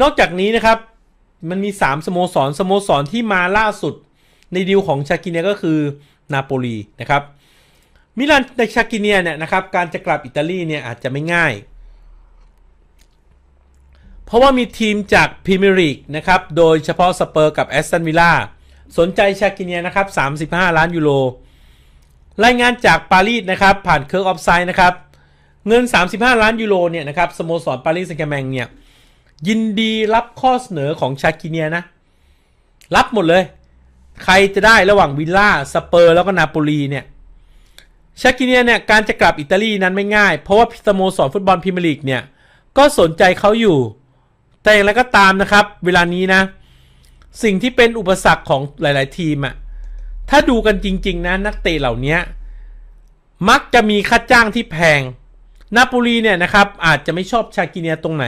นอกจากนี้นะครับ มันมี 3 สโมสรสโมสรที่มาล่าสุดในดีลของชากิเนียก็คือนาโปลีนะครับมิลานในชากิเนียเนี่ยนะครับการจะกลับอิตาลีเนี่ยอาจจะไม่ง่าย เพราะว่ามีทีมจากพรีเมียร์ลีกนะครับโดยเฉพาะสเปอร์กับแอสตันวิลล่าสนใจชากิเนียนะครับ 35 ล้านยูโรรายงานจากปารีสนะครับผ่านเคิร์กออฟไซด์นะครับเงิน 35 ล้านยูโรเนี่ยนะครับสโมสรปารีสแซงต์แรมงเนี่ย ยินดีรับข้อเสนอของชากิเนียนะ รับหมดเลย ใครจะได้ระหว่างวิลล่าสเปอร์แล้วก็นาโปลีเนี่ยชากิเนียเนี่ยการจะกลับอิตาลีนั้นไม่ง่าย เพราะว่าสโมสรฟุตบอลพรีเมียร์ลีกเนี่ย ก็สนใจเขาอยู่ แต่อย่างไรก็ตามนะครับ เวลานี้นะ สิ่งที่เป็นอุปสรรคของหลาย ๆ ทีมอะถ้าดูกันจริง ๆ นะ นักเตะเหล่านี้มักจะมีค่าจ้างที่แพง นาโปลีเนี่ยนะครับ อาจจะไม่ชอบชากิเนียตรงไหน